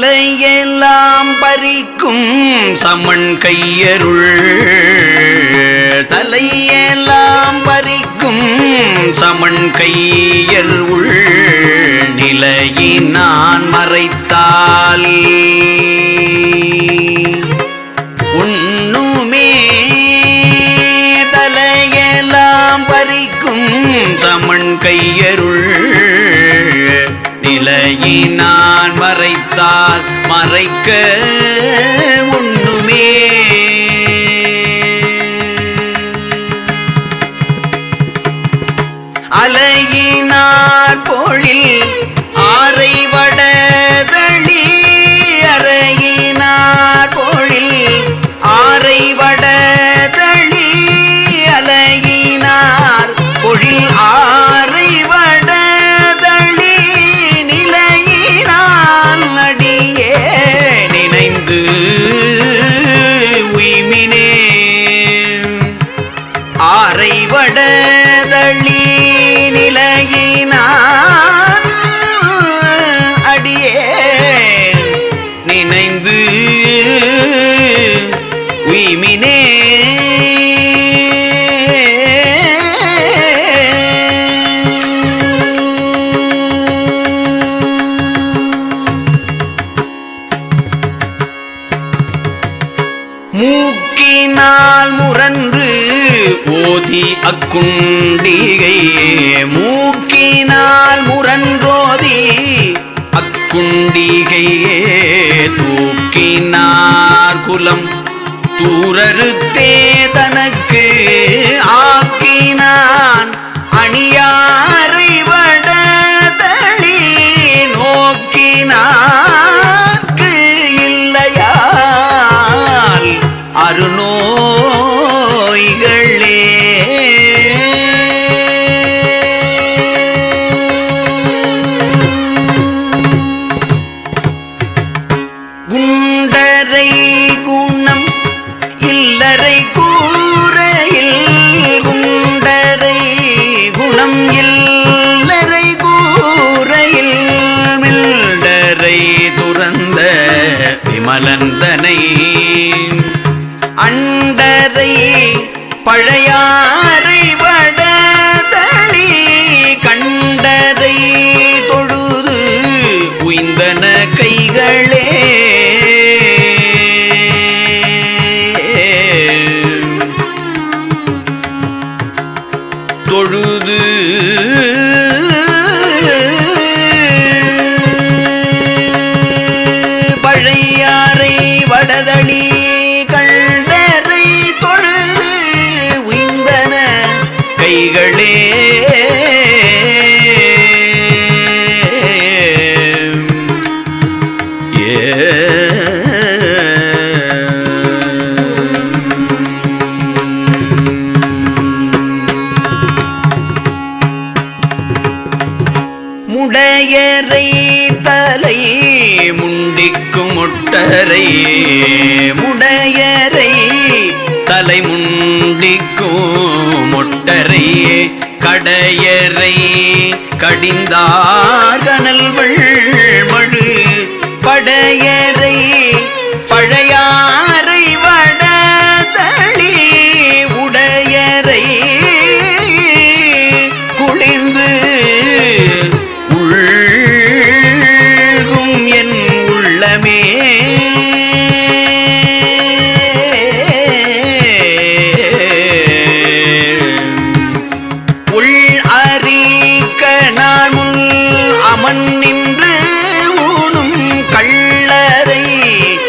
தலையெல்லாம் பறிக்கும் சமன் கையருள். தலையெல்லாம் பறிக்கும் சமன் கையர் உள் நிலையினான் மறைத்தால். உண்ணுமே தலையெல்லாம் பறிக்கும் சமன் கையருள். கொடுக்க ஒண்ணுமே. அலையினார் பொழில் மூக்கினால் முரன்று ஓதி அக்குண்டிகை. மூக்கினால் முரன்றோதி அக்குண்டிகையே. தூக்கினார் குலம் தூரறுத்தே தனக்கு ஆக்கினான். அணியாரை வட தளி நோக்கினான் விமலந்தனை அண்டரை பழையா முடையரை தலை முண்டிக்கும் முட்டரை கடையரை கடிந்தார் கணல்வள் மழு படையரை பழைய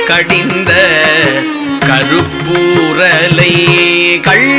கடிந்த கருப்பூரலை கள்ள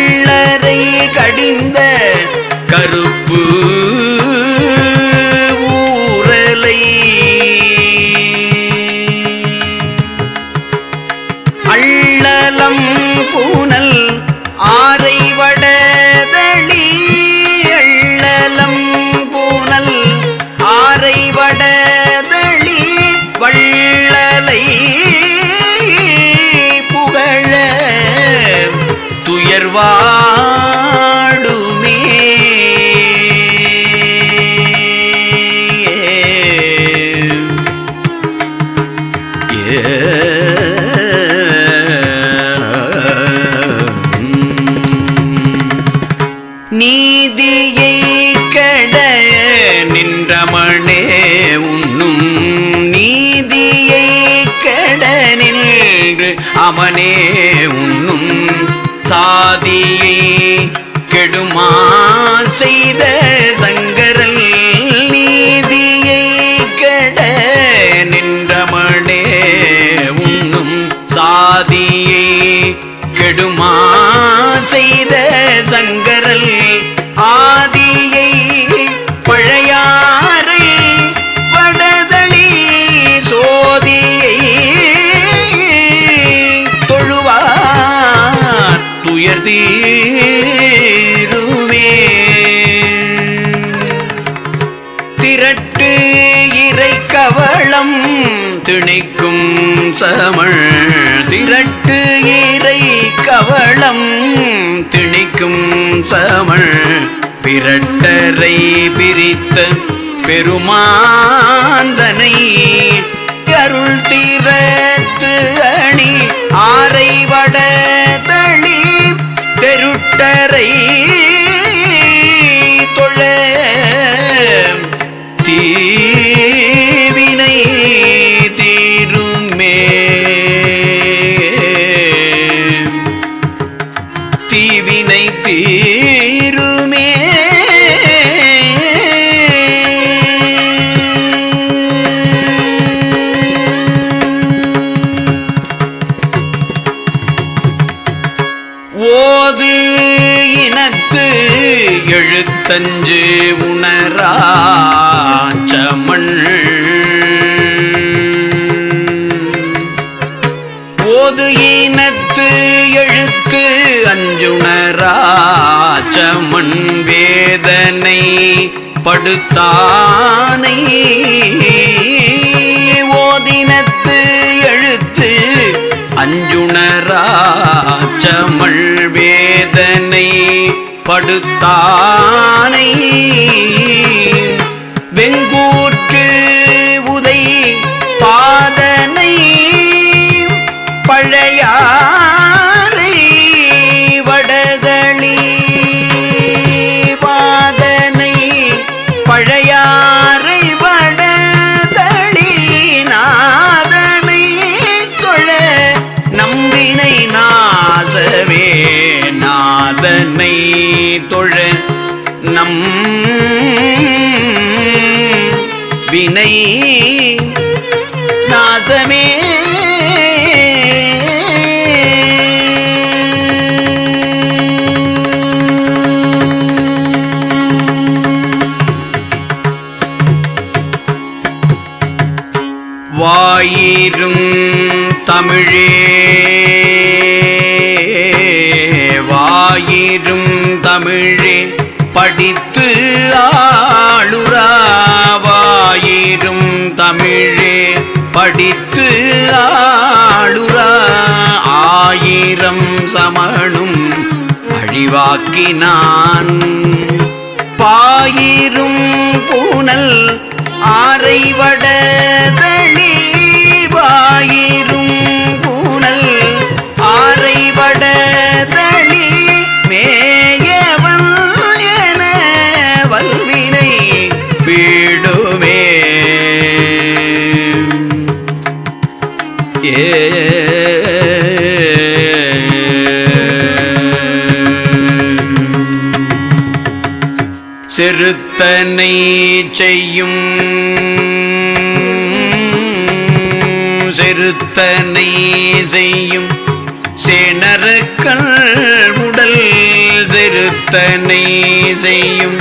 நீதியை கட நின்றமணே உண்ணும். நீதியை கட நின்று அவனே கவளம் திணிக்கும் சமள் பிரட்டரை பிரித்த பெருமாந்தனை அருள் தீரத்து அணி ஆரை வடதளி தெருட்டரை எழுத்து எழுத்தஞ்சு உணராச்சமண் ஓது இனத்து எழுத்து அஞ்சுணராச்சமண் வேதனை படுத்தானை. ஓதினத்து எழுத்து அஞ்சுணராச்சமள் படுத்தானை. வெங்கூற்று உதை பாதனை பழையா தொழ நம் வினை நாசமே. வாயிரும் தமிழே ஆயிரும் தமிழே படித்து ஆளுராவாயிரும் தமிழே படித்து ஆளுரா ஆயிரம் சமணும் அழிவாக்கினான். பாயிரும் பூனல் ஆரைவட தெளிவாயிரும் செருத்தனை செய்யும் செருத்தனை செய்யும் சேனரக்கள் உடல் செருத்தனை செய்யும்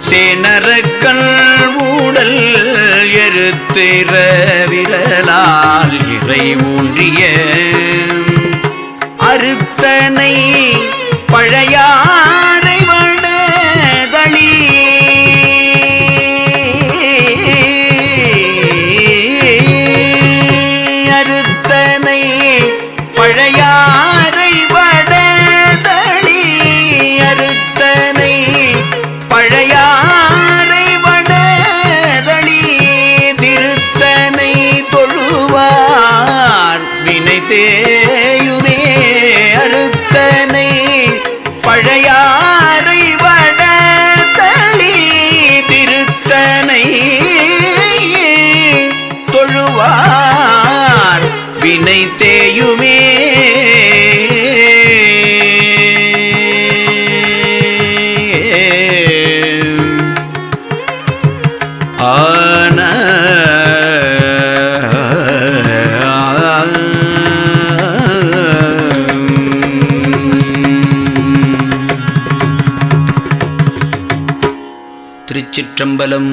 சேனரக்கள் உடல் திருத்திரவிலால் இறை ஊன்றிய அறுத்தனை பழையாறை பழையாறை திருச்சிற்றம்பலம்.